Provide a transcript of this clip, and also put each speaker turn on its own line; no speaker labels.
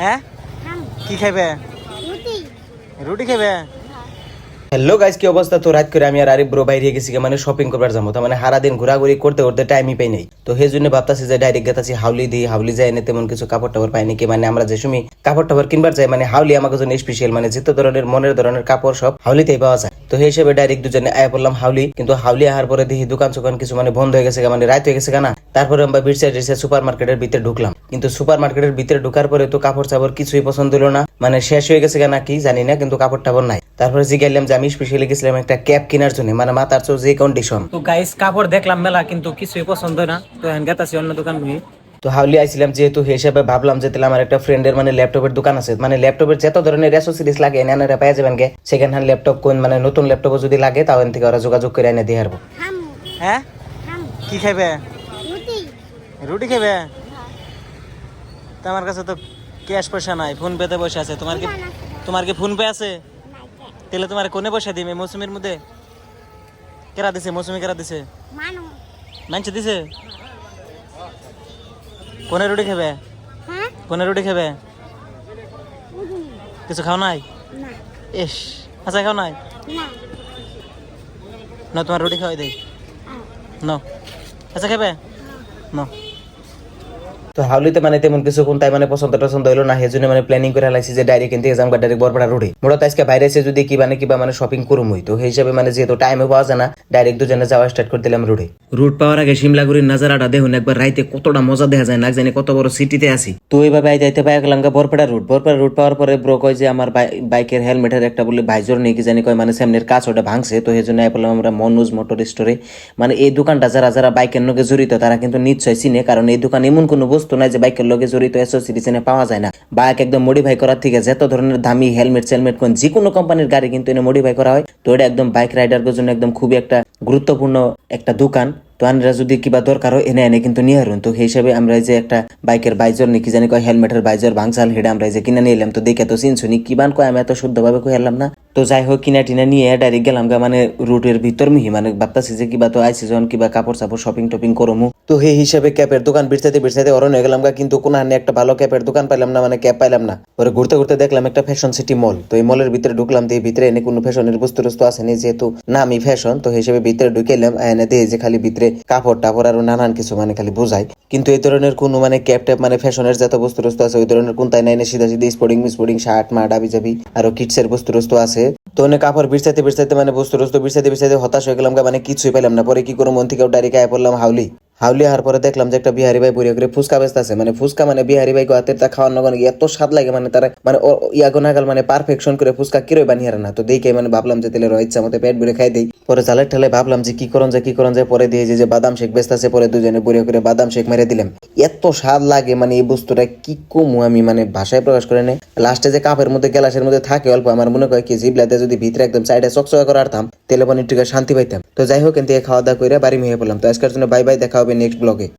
হ্যাঁ? কি খাইবে?
রুটি।
রুটি খাইবে?
হ্যালো গাইস কি অবস্থা? তো রাত করে আমি আর আরিফ ব্রো বাইরে গেছি মানে শপিং করবার যাব। তো মানে সারা দিন ঘোরাঘুরি করতে করতে টাইমই পাই নাই। তো সেই জন্য ভাবতাছি যে ডাইরেক্ট গেতাছি হাউলি দিই হাউলি যায় না তেমন কিছু কাপড় টাপড় পাই নাকি? মানে আমরা যে সময় কাপড় টাপড় কিনবার যাই মানে হাউলি আমাকে জন্য স্পেশাল মানে যেত ধরনের মনের ধরনের কাপড় সব হাউলিতেই পাওয়া যায়। তো সেই হিসেবে ডাইরেক্ট দুজনে আয়া পড়লাম হাউলি। কিন্তু হাউলি আহার পরে দেখি দোকান চোকান কিছু মানে বন্ধ হয়ে গেছে মানে রাত হয়ে গেছে না। তারপরে আমরা বিরসা টিরসা সুপার মার্কেটের ভিতরে ঢুকলাম। কিন্তু সুপার মার্কেটের ভিতরে ঢুকার পরে তো কাপড় চাপড় কিছুই পছন্দ হলো না। মানে শেষ হয়ে গেছে কেনা কি জানি না, কিন্তু কাপড় টাপড় নাই। তারপরে জিজ্ঞাসলাম যে আমি স্পেশালি গেছিলাম একটা ক্যাপ কেনার জন্য মানে মাথার চো যে কন্ডিশন
তো গাইস কাপড় দেখলাম মেলা, কিন্তু কিছুই পছন্দ না। তো গেতাছি অন্য দোকান
তো হাউলি আইছিলাম যেহেতু হিসাবে ভাবলাম যে তাহলে আমার একটা ফ্রেন্ডের মানে ল্যাপটপের দোকান আছে। মানে ল্যাপটপের যত ধরনের অ্যাসোসিরিজ লাগে এনে এনে পেয়ে যাবেন গে। সেকেন্ড হ্যান্ড ল্যাপটপ কোন মানে নতুন ল্যাপটপও যদি লাগে তাও এন থেকে ওরা যোগাযোগ করে এনে দিয়ে হারবো।
হ্যাঁ? কি খাইবে?
রুটি।
খাইবে? আমার কাছে তো ক্যাশ পয়সা নাই ফোন পেতে বসে আছে। তোমার কি তোমার কি ফোন পে আছে তাহলে তোমার কোনে পয়সা দিবে মৌসুমীর মধ্যে? কেরা দিছে? মৌসুমি কেরা দিছে?
মানু।
মানছে দিছে? কোনে রুটি খাবে?
হ্যাঁ?
কোনে রুটি খাবে? কিছু খাও নাই? ইস আচ্ছা খাও নাই?
না।
না তোমার রুটি খাওয়াই দেই। ন আচ্ছা খাবে? ন
তো হাউলিতে মানে তেমন কিছু কোন তাই মানে পছন্দ টছন্দ হইল না সেজন্য মানে প্ল্যানিং করে লাইছি যে ডাইরেক্ট কিনতে যাম বা ডাইরেক্ট বরপাড়া রোডে মূলত আজকে বাইরে এসে যদি কি মানে কিবা মানে শপিং করুম হই তো সেই হিসাবে মানে যেহেতু টাইমে পাওয়া যায় না ডাইরেক্ট দুজনে যাওয়া স্টার্ট করে দিলাম রোডে রুট পাওয়ার আগে শিমলাগুড়ির নাজারাটা দেখুন একবার রাইতে কতটা মজা দেখা যায় না জানি কত বড় সিটিতে আছি। তো এইভাবে আই যাইতে পাই গেলাম গা বরপাড়া রুট বরপাড়া রুট পাওয়ার পরে ব্রো কয় যে আমার বাই- বাইকের হেলমেটের একটা বলে ভাইজোর নেই কি জানি কয় মানে সামনের কাজ ওটা ভাঙছে তো সেই জন্য আই বললাম আমরা মনুজ মোটর স্টোরে মানে এই দোকানটা যারা যারা বাইকের লগে জড়িত তারা কিন্তু নিশ্চয় চিনে কারণ এই দোকান এমন কোনো বস্তু নাই যে বাইকের লগে জড়িত অ্যাসোসিয়েশনে পাওয়া যায় না। বাইক একদম মডিফাই করার থেকে যত ধরনের দামি হেলমেট সেলমেট কোন যে কোনো কোম্পানির গাড়ি কিন্তু এনে মডিফাই করা হয়। তো এটা একদম বাইক রাইডারদের জন্য একদম খুবই একটা গুরুত্বপূর্ণ একটা দোকান। তো আনরা যদি কিবা দরকার হয়, এনে এনে কিন্তু নিয়ে হারুন তো সেই হিসাবে আমরা যে একটা বাইকের বাইজর নাকি জানি কয় হেলমেটের বাইজর ভাঙচাল হেডে আমরা যে কিনে নিলাম। তো দেখে তো চিনছুনি কিবান কয় আমি এত শুদ্ধভাবে হারলাম না। তো যাই হোক, কিনা টিনা নিয়ে ডাইরেক্ট গেলাম গা মানে রুটের ভিতর মিহি। মানে ভাবতাছি যে কিবা তো আইসি যখন কিবা কাপড় চাপড় শপিং টপিং করমু। তো সেই হিসাবে ক্যাপের দোকান বিরসাইতে বিরসাইতে অরণ হয়ে গেলাম কিন্তু কোনো হানে একটা ভালো ক্যাপের দোকান পাইলাম না মানে ক্যাপ পাইলাম না। পরে ঘুরতে ঘুরতে দেখলাম একটা ফ্যাশন সিটি মল তো এই মলের ভিতরে ঢুকলাম এই ভিতরে এনে কোনো ফ্যাশনের বস্তু টস্তু আসেনি, যেহেতু নামই ফ্যাশন তো হিসেবে ভিতরে ঢুকেলাম এনে দিয়ে যে খালি ভিতরে কাপড় টাপড় আরও নানান কিছু মানে খালি বোঝাই। কিন্তু এই ধরনের কোনো মানে ক্যাপ ট্যাপ মানে ফ্যাশনের যত বস্তু টস্তু আছে, ওই ধরনের কোন তাই নাই সিধা সিধি স্পোর্টিং স্পোর্টিং শার্ট মা, ডাবি জাবি, আরও কিডসের বস্তু টস্তু আছে। তো অনেক কাপড় বিরসাইতে বিরসাইতে মানে বস্তু টস্তু বিরসাইতে বিরসাইতে হতাশ হয়ে গেলাম মানে কিছুই পেলাম না। পরে কি করো মন থেকে ডাইরেক্ট আয় পড়লাম হাউলি। হাউলি আহার পরে দেখলাম যে একটা বিহারি ভাই বইরে করে ফুচকা বেচতে আছে মানে ফুচকা মানে বিহারি ভাই হাতের তা খাওয়ার নগন এত স্বাদ লাগে মানে তারা মানে ও- ইয়াগো নাগাল মানে পারফেকশন করে ফুচকা কিরোই বানিয়ে হারে না। তো দেখে মানে ভাবলাম যে তেলে ইচ্ছা মতো পেট ভরে খাই দেই। পরে জালের ঠেলে ভাবলাম যে কি করন যে কি করন যে পরে দিয়ে যে বাদাম শেক বেচতে আছে পরে দুজনে বইরে করে বাদাম শেক মেরে দিলাম। এত স্বাদ লাগে মানে এই বস্তুটা কি কমু আমি মানে ভাষায় প্রকাশ করে নেই। লাস্টে যে কাপের মধ্যে, গ্লাসের মধ্যে থাকে অল্প, আমার মনে হয় কি জিবলাতে যদি ভিতরে একদম সাইডে চকচকা করে আরতাম তেলে পানির শান্তি পাইতাম। তো যাই হোক থেকে খাওয়া দাওয়া করে বাড়ি মেয়ে পড়লাম। তো আজকের জন্য বাই বাই, দেখা হবে নেক্সট ব্লগে